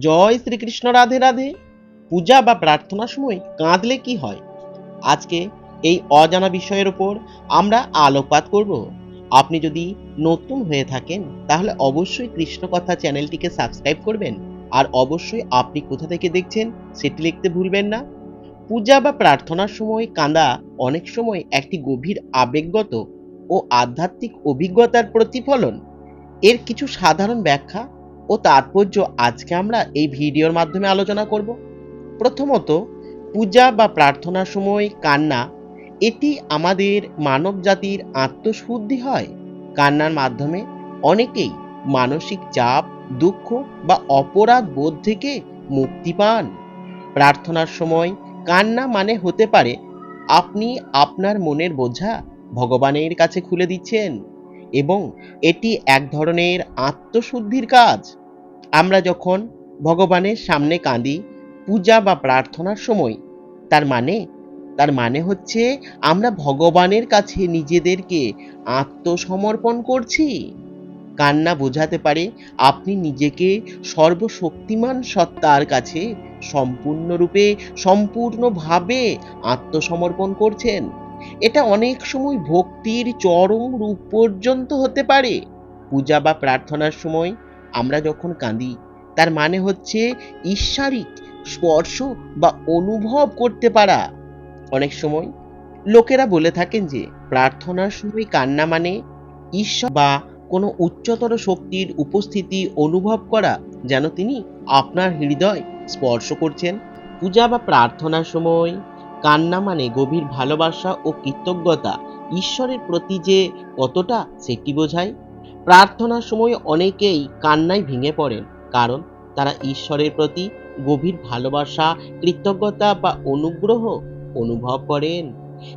জয় শ্রীকৃষ্ণ, রাধে রাধে। পূজা বা প্রার্থনার সময় কাঁদলে কি হয়? আজকে এই অজানা বিষয়ের ওপর আমরা আলোকপাত করব। আপনি যদি নতুন হয়ে থাকেন, তাহলে অবশ্যই কৃষ্ণ কথা চ্যানেলটিকে সাবস্ক্রাইব করবেন। আর অবশ্যই আপনি কোথা থেকে দেখছেন, সেটি লিখতে ভুলবেন না। পূজা বা প্রার্থনার সময় কাঁদা অনেক সময় একটি গভীর আবেগগত ও আধ্যাত্মিক অভিজ্ঞতার প্রতিফলন। এর কিছু সাধারণ ব্যাখ্যা ও তাৎপর্য আজকে আমরা এই ভিডিওর মাধ্যমে আলোচনা করব। প্রথমত, পূজা বা প্রার্থনার সময় কান্না, এটি আমাদের মানব জাতির আত্মশুদ্ধি হয়। কান্নার মাধ্যমে অনেকেই মানসিক চাপ, দুঃখ বা অপরাধ বোধ থেকে মুক্তি পান। প্রার্থনার সময় কান্না মানে হতে পারে, আপনি আপনার মনের বোঝা ভগবানের কাছে খুলে দিচ্ছেন। এবং এটি এক ধরনের আত্মশুদ্ধির কাজ। আমরা যখন ভগবানের সামনে কাঁদি পূজা বা প্রার্থনার সময়, তার মানে তার মানে হচ্ছে আমরা ভগবানের কাছে নিজেদেরকে আত্মসমর্পণ করছি। কান্না বোঝাতে পারে আপনি নিজেকে সর্বশক্তিমান সত্তার কাছে সম্পূর্ণরূপে, সম্পূর্ণভাবে আত্মসমর্পণ করছেন। এটা অনেক সময় ভক্তির চরম রূপ পর্যন্ত হতে পারে। পূজা বা প্রার্থনার সময় আমরা যখন কাঁদি, তার মানে হচ্ছে ঈশ্বরিক স্পর্শ বা অনুভব করতে পারা। অনেক সময় লোকেরা বলে থাকেন যে, প্রার্থনার সময় কান্না মানে ঈশ্বর বা কোনো উচ্চতর শক্তির উপস্থিতি অনুভব করা, যেন তিনি আপনার হৃদয় স্পর্শ করছেন। পূজা বা প্রার্থনার সময় কান্না মানে গভীর ভালোবাসা ও কৃতজ্ঞতা। ঈশ্বরের প্রতি যে কতটা সেটি বোঝায়? প্রার্থনার সময় অনেকেই কান্নায় ভেঙে পড়েন, কারণ তারা ঈশ্বরের প্রতি গভীর ভালোবাসা, কৃতজ্ঞতা বা অনুগ্রহ অনুভব করেন।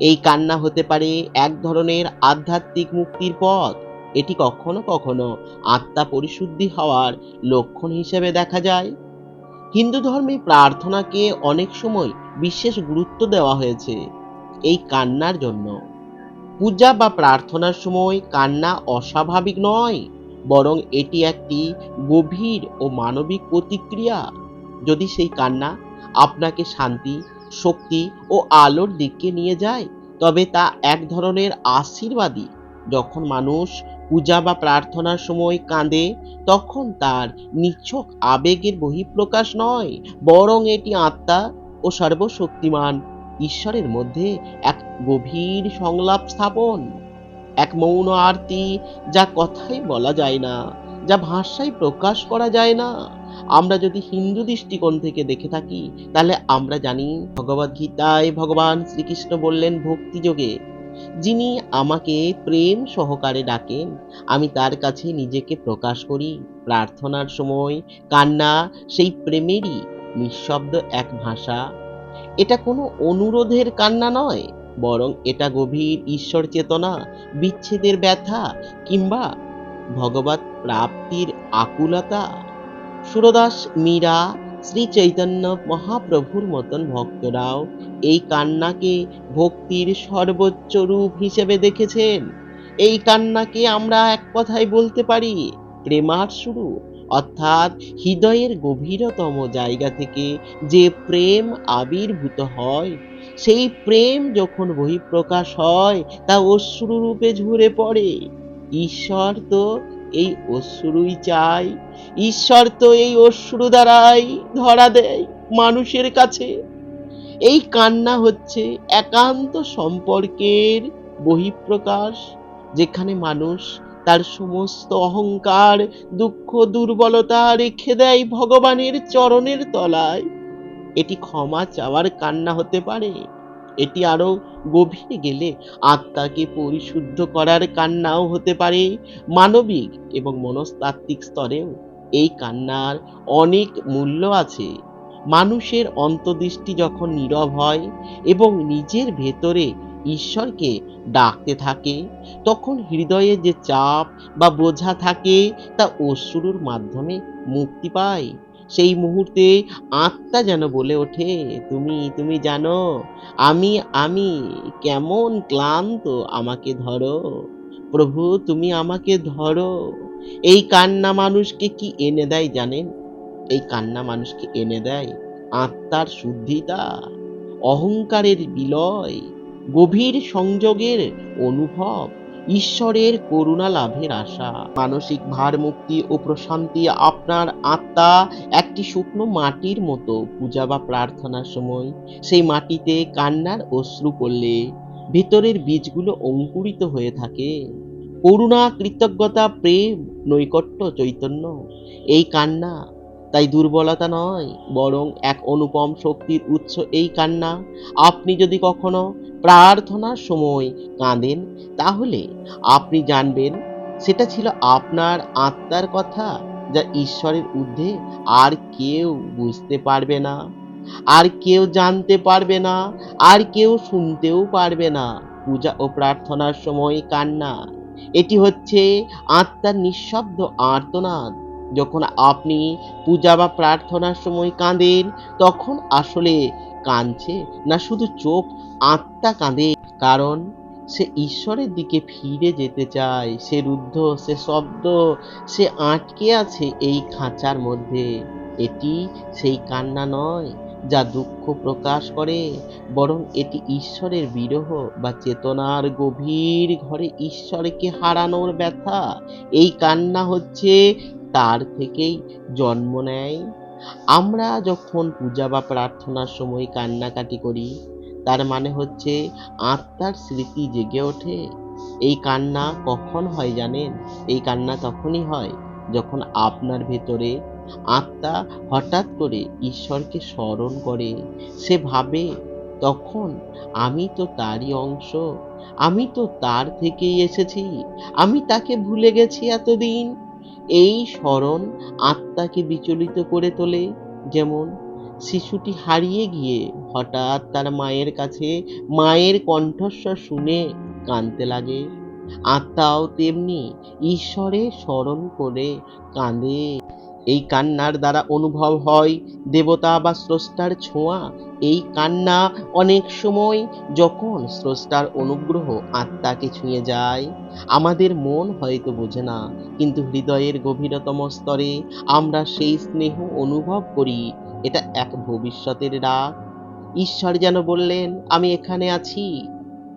এই কান্না হতে পারে এক ধরনের আধ্যাত্মিক মুক্তির পথ। এটি কখনো কখনো আত্মা পরিশুদ্ধি হওয়ার লক্ষণ হিসেবে দেখা যায়। হিন্দু ধর্মে প্রার্থনাকে অনেক সময় বিশেষ গুরুত্ব দেওয়া হয়েছে এই কান্নার জন্য। পূজা বা প্রার্থনার সময় কান্না অস্বাভাবিক নয়, বরং এটি একটি গভীর ও মানবিক প্রতিক্রিয়া। যদি সেই কান্না আপনাকে শান্তি, শক্তি ও আলোর দিকে নিয়ে যায়, তবে তা এক ধরনের আশীর্বাদী যখন মানুষ পূজা বা প্রার্থনার সময় কাঁদে, তখন তার নিছক আবেগের বহিঃপ্রকাশ নয়, বরং এটি আত্মা ও সর্বশক্তিমান, ঈশ্বরের মধ্যে এক গভীর সংলাপ স্থাপন। এক মৌন আরতি যা কথাই বলা যায় না, যা ভাষায় প্রকাশ করা যায় না। আমরা যদি হিন্দু দৃষ্টিকোণ থেকে দেখে থাকি, তাহলে আমরা জানি ভগবদ গীতায় ভগবান শ্রীকৃষ্ণ বললেন ভক্তিযোগে যিনি আমাকে প্রেম সহকারে ডাকেন, আমি তার কাছে নিজেকে প্রকাশ করি। প্রার্থনার সময় কান্না সেই প্রেমেরই নিঃশব্দ এক ভাষা। এটা কোনো অনুরোধের কান্না নয়, বরং এটা গভীর ঈশ্বর চেতনা, বিচ্ছেদের ব্যথা, কিংবা ভগবত প্রাপ্তির আকুলতা। সুরদাস মীরা শ্রী চৈতন্য মহাপ্রভুর মতন ভক্তরাও এই কান্নাকে ভক্তির সর্বোচ্চ রূপ হিসেবে দেখেছেন। এই কান্নাকে আমরা এক কথায় বলতে পারি, প্রেমার শুরু, অর্থাৎ হৃদয়ের গভীরতম জায়গা থেকে যে প্রেম আবির্ভূত হয়, সেই প্রেম যখন বহিঃপ্রকাশ হয়, তা অশ্রু রূপে ঝরে পড়ে। ঈশ্বর তো এই অশ্রুই চাই। ঈশ্বর তো এই অশ্রু দ্বারাই ধরা দেয় মানুষের কাছে। এই কান্না হচ্ছে একান্ত সম্পর্কের বহিঃপ্রকাশ, যেখানে মানুষ তার সমস্ত অহংকার, দুঃখ, দুর্বলতা রেখে দেয় ভগবানের চরণের তলায়। এটি ক্ষমা চাওয়ার কান্না হতে পারে। এটি আরও গভীরে গেলে আত্মাকে পরিশুদ্ধ করার কান্নাও হতে পারে। মানবিক এবং মনস্তাত্ত্বিক স্তরেও এই কান্নার অনেক মূল্য আছে। মানুষের অন্তর্দৃষ্টি যখন নীরব হয় এবং নিজের ভেতরে ঈশ্বরকে ডাকতে থাকে, তখন হৃদয়ে যে চাপ বা বোঝা থাকে তা অশ্রুর মাধ্যমে মুক্তি পায়। সেই মুহূর্তে আত্মা যেন বলে ওঠে, তুমি তুমি জানো, আমি আমি কেমন ক্লান্ত আমাকে ধরো, প্রভু তুমি আমাকে ধরো। এই কান্না মানুষকে কি এনে দেয় জানেন? এই কান্না মানুষকে এনে দেয় আত্মার শুদ্ধিতা, অহংকারের বিলয়, গভীর সংযোগের অনুভব। ঈশ্বরের করুণা লাভের আশা। মানসিক ভার মুক্তি ও প্রশান্তি আপনার আত্মা একটি শুকনো মাটির মতো পূজা বা প্রার্থনার সময়। সেই মাটিতে কান্নার অশ্রু পড়লে ভিতরের বীজগুলো অঙ্কুরিত হয়ে থাকে। করুণা, কৃতজ্ঞতা, প্রেম, নৈকট্য, চৈতন্য, এই কান্না তাই দুর্বলতা নয়, বরং এক অনুপম শক্তির উৎস এই কান্না। আপনি যদি কখনো প্রার্থনার সময় কাঁদেন, তাহলে আপনি জানবেন, সেটা ছিল আপনার আত্মার কথা যা ঈশ্বরের ঊর্ধ্বে আর কেউ বুঝতে পারবে না, আর কেউ জানতে পারবে না, আর কেউ শুনতেও পারবে না। পূজা ও প্রার্থনার সময় কান্না, এটি হচ্ছে আত্মার নিঃশব্দ আর্তনাদ। যখন আপনি পূজা বা প্রার্থনার সময় কাঁদেন, তখন আসলে কাঁদছে না শুধু চোখ, আত্মা কাঁদে। কারণ সে ঈশ্বরের দিকে ফিরে যেতে চায়। সে রুদ্ধ, সে শব্দ সে আটকে আছে এই খাঁচার মধ্যে। এটি সেই কান্না নয় যা দুঃখ প্রকাশ করে, বরং এটি ঈশ্বরের বিরহ বা চেতনার গভীর ঘরে ঈশ্বরকে হারানোর ব্যথা। এই কান্না হচ্ছে তার থেকেই জন্ম নেয়। আমরা যখন পূজা বা প্রার্থনার সময় কান্নাকাটি করি, তার মানে হচ্ছে আত্মার স্মৃতি জেগে ওঠে। এই কান্না কখন হয় জানেন? এই কান্না তখনই হয় যখন আপনার ভেতরে আত্মা হঠাৎ করে ঈশ্বরকে স্মরণ করে। সে ভাবে, তখন আমি তো তারই অংশ, আমি তো তার থেকেই এসেছি, আমি তাকে ভুলে গেছি এতদিন। এই স্মরণ আত্মাকে বিচলিত করে তোলে। যেমন শিশুটি হারিয়ে গিয়ে হঠাৎ তার মায়ের কাছে মায়ের কণ্ঠস্বর শুনে কাঁদতে লাগে। আত্মাও তেমনি ঈশ্বরে স্মরণ করে কাঁদে। এই কান্নার দ্বারা অনুভব হয় দেবতা বা স্রষ্টার ছোঁয়া। এই কান্না অনেক সময় যখন স্রষ্টার অনুগ্রহ আত্মাকে ছুঁয়ে যায়, আমাদের মন হয়তো বোঝে না, কিন্তু হৃদয়ের গভীরতম স্তরে আমরা সেই স্নেহ অনুভব করি, এটা এক ভবিষ্যতের ডাক ঈশ্বর যেন বললেন, আমি এখানে আছি।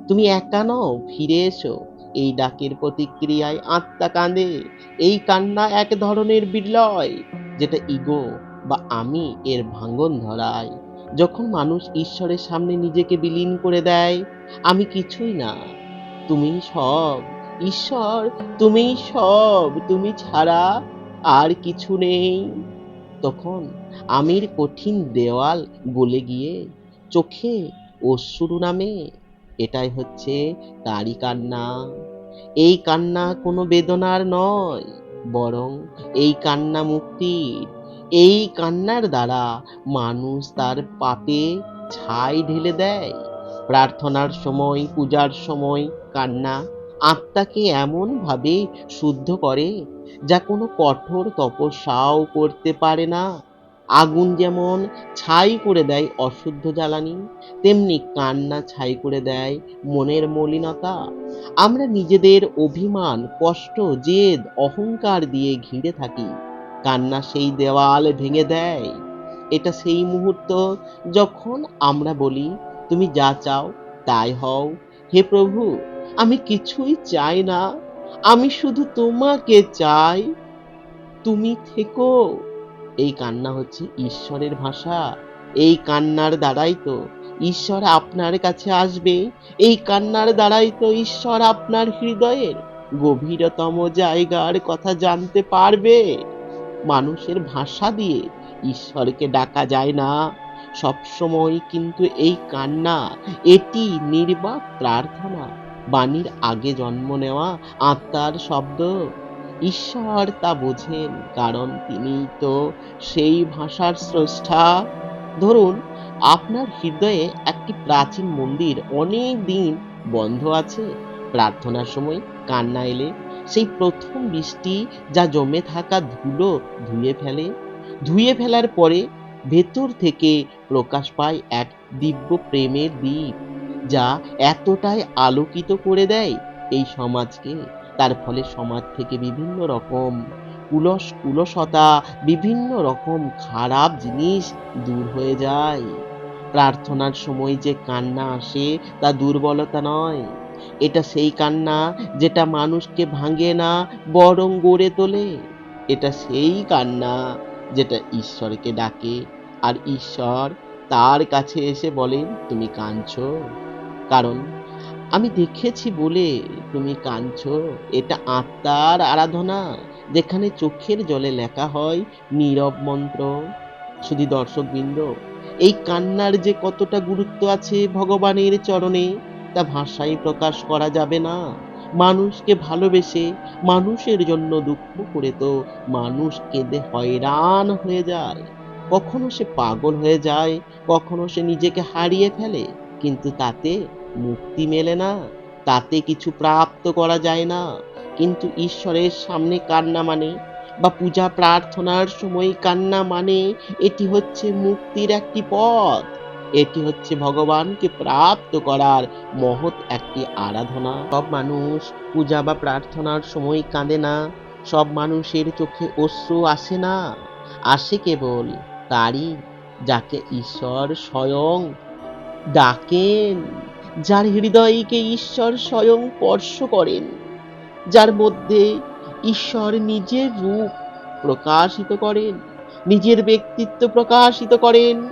তুমি একা নও, ফিরে এসো। এই ডাকের প্রতিক্রিয়ায় আত্মা কাঁদে। এই কান্না এক ধরনের বিলয় যেটা ইগো বা আমি এর ভাঙন ধরায়। যখন মানুষ ঈশ্বরের সামনে নিজেকে বিলীন করে দেয়, আমি কিছুই না। তুমি সব, ঈশ্বর, তুমি সব, তুমি ছাড়া আর কিছু নেই। তখন আমির কঠিন দেওয়াল গলে গিয়ে চোখে অশ্রু নামে এটাই হচ্ছে তারই কান্না। এই কান্না কোনো বেদনার নয়, বরং এই কান্না মুক্তির। এই কান্নার দ্বারা মানুষ তার পাপে ছাই ঢেলে দেয়। প্রার্থনার সময়, পূজার সময় কান্না আত্মাকে এমনভাবে শুদ্ধ করে যা কোনো কঠোর তপস্যাও করতে পারে না। আগুন যেমন ছাই করে দেয় অশুদ্ধ জ্বালানি, তেমনি কান্না ছাই করে দেয় মনের মলিনতা। আমরা নিজেদের অভিমান, কষ্ট, জেদ, অহংকার দিয়ে ঘিরে থাকি। কান্না সেই দেওয়াল ভেঙে দেয়। এটা সেই মুহূর্ত যখন আমরা বলি, তুমি যা চাও তাই হও। হে প্রভু, আমি কিছুই চাই না। আমি শুধু তোমাকে চাই। তুমি থেকো। এই কান্না হচ্ছে ঈশ্বরের ভাষা। এই কান্নার দ্বারাই তো ঈশ্বর আপনার কাছে আসবে। এই কান্নার দ্বারাই তো ঈশ্বর আপনার হৃদয়ের গভীরতম জায়গার কথা জানতে পারবে। মানুষের ভাষা দিয়ে ঈশ্বরকে ডাকা যায় না। সবসময় কিন্তু এই কান্না, এটি নির্বাক প্রার্থনা। বাণীর আগে জন্ম নেওয়া আত্মার শব্দ। ঈশ্বর তা বোঝেন, কারণ তিনি তো সেই ভাষার স্রষ্টা। ধরুন, আপনার হৃদয়ে একটি প্রাচীন মন্দির অনেক দিন বন্ধ আছে। প্রার্থনার সময় কান্না এলে, সেই প্রথম বৃষ্টি যা জমে থাকা ধুলো ধুয়ে ফেলে। ধুয়ে ফেলার পরে ভেতর থেকে প্রকাশ পায় এক দিব্য প্রেমের দ্বীপ, যা এতটাই আলোকিত করে দেয় এই সমাজকে। তার ফলে সমাজ থেকে বিভিন্ন রকম কুলস কুলসতা বিভিন্ন রকম খারাপ জিনিস দূর হয়ে যায়। প্রার্থনার সময় যে কান্না আসে তা দুর্বলতা নয়। এটা সেই কান্না যেটা মানুষকে ভাঙে না, বরং গড়ে তোলে। এটা সেই কান্না যেটা ঈশ্বরকে ডাকে। আর ঈশ্বর তার কাছে এসে বলেন তুমি কাঁদছো? কারণ আমি দেখেছি বলে তুমি কাঁদছো? এটা আত্মার আরাধনা। যেখানে চোখের জলে লেখা হয়, নীরব মন্ত্র। শুধু দর্শকবৃন্দ, এই কান্নার যে কতটা গুরুত্ব আছে ভগবানের চরণে, তা ভাষায় প্রকাশ করা যাবে না। মানুষকে ভালোবেসে মানুষের জন্য দুঃখ করে তো মানুষ কেঁদে হয়রান হয়ে যায়। কখনো সে পাগল হয়ে যায়, কখনো সে নিজেকে হারিয়ে ফেলে, কিন্তু তাতে মুক্তি মেলে না। তাতে কিছু প্রাপ্ত করা যায় না। কিন্তু ঈশ্বরের সামনে কান্না মানে বা পূজা প্রার্থনার সময় কান্না মানে এটি হচ্ছে মুক্তির একটি পথ। এটি হচ্ছে ভগবানকে প্রাপ্ত করার মহৎ একটি আরাধনা। সব মানুষ পূজা বা প্রার্থনার সময় কাঁদে না। সব মানুষের চোখে অশ্রু আসে না। আসে কেবল তারই, যাকে ঈশ্বর স্বয়ং ডাকেন। যার হৃদয়কে ঈশ্বর স্বয়ং স্পর্শ করেন, যার মধ্যে ঈশ্বর নিজের রূপ প্রকাশিত করেন, নিজের ব্যক্তিত্ব প্রকাশিত করেন,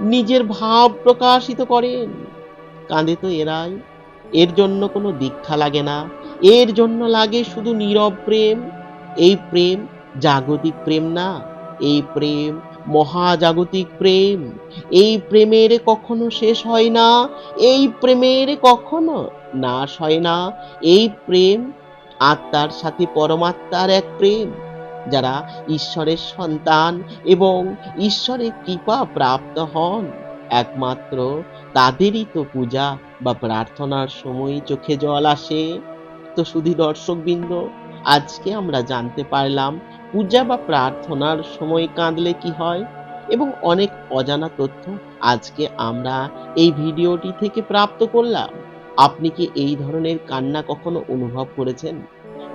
নিজের ভাব প্রকাশিত করেন। কাঁদে তো এরাই, এর জন্য কোনো দীক্ষা লাগে না, এর জন্য লাগে শুধু নীরব প্রেম, এই প্রেম জাগতিক প্রেম না, এই প্রেম মহাজাগতিক প্রেম। এই প্রেমের কখনো শেষ হয় না, এই প্রেমের কখনো নাশ হয় না। এই প্রেম আত্মার সাথে পরমাত্মার এক প্রেম, যারা ঈশ্বরের সন্তান এবং ঈশ্বরের কৃপা প্রাপ্ত হন। একমাত্র তাদেরই তো পূজা বা প্রার্থনার সময় চোখে জল আসে। তো শুধু দর্শকবৃন্দ, আজকে আমরা জানতে পারলাম পূজা বা প্রার্থনার সময় কাঁদলে কি হয়? এবং অনেক অজানা তথ্য আজকে আমরা এই ভিডিওটি থেকে প্রাপ্ত করলাম। আপনি কি এই ধরনের কান্না কখনো অনুভব করেছেন?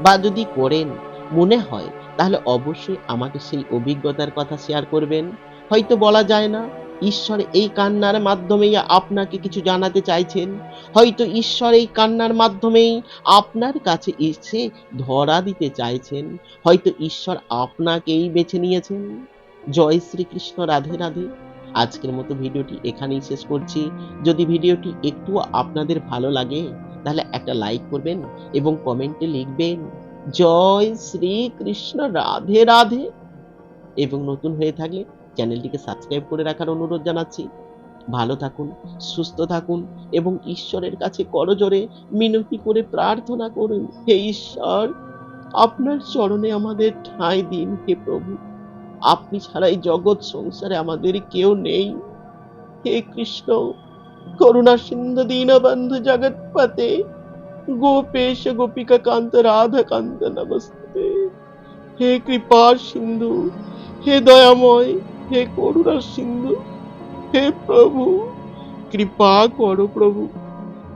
বা যদি করেন, মনে হয়, তাহলে অবশ্যই আমাকে সেই অভিজ্ঞতার কথা শেয়ার করবেন। হয়তো বলা যায় না ঈশ্বর এই কান্নার মাধ্যমেই আপনাকে কিছু জানাতে চাইছেন। হয়তো ঈশ্বর এই কান্নার মাধ্যমেই আপনার কাছে এসে ধরা দিতে চাইছেন। হয়তো ঈশ্বর আপনাকেই বেছে নিয়েছেন। জয় শ্রীকৃষ্ণ, রাধে রাধে। আজকের মতো ভিডিওটি এখানেই শেষ করছি। যদি ভিডিওটি একটু আপনাদের ভালো লাগে, তাহলে একটা লাইক করবেন এবং কমেন্টে লিখবেন, জয় শ্রীকৃষ্ণ, রাধে রাধে। এবং নতুন হয়ে থাকলে চ্যানেলটিকে সাবস্ক্রাইব করে রাখার অনুরোধ জানাচ্ছি। ভালো থাকুন, সুস্থ থাকুন এবং ঈশ্বরের কাছে করজোরে মিনতি করে প্রার্থনা করুন। হে ঈশ্বর, আপনার চরণে আমাদের ঠাঁই দিন হে প্রভু। আপনি ছাড়া এই জগৎ সংসারে আমাদের কেউ নেই। হে কৃষ্ণ, করুণা সিন্ধু দীনবন্ধু জগৎপতে গোপেশ, গোপিকা কান্ত, রাধা কান্ত, নমস্তে। হে কৃপা সিন্ধু, হে দয়াময় হে করুণা সিন্ধু, হে প্রভু, কৃপা করো প্রভু,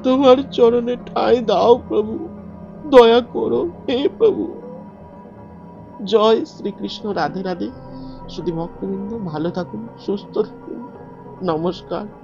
তোমার চরণে ঠাঁই দাও প্রভু, দয়া করো হে প্রভু। জয় শ্রীকৃষ্ণ, রাধে রাধে। শুধু ভক্তবৃন্দ ভালো থাকুন, সুস্থ থাকুন। নমস্কার।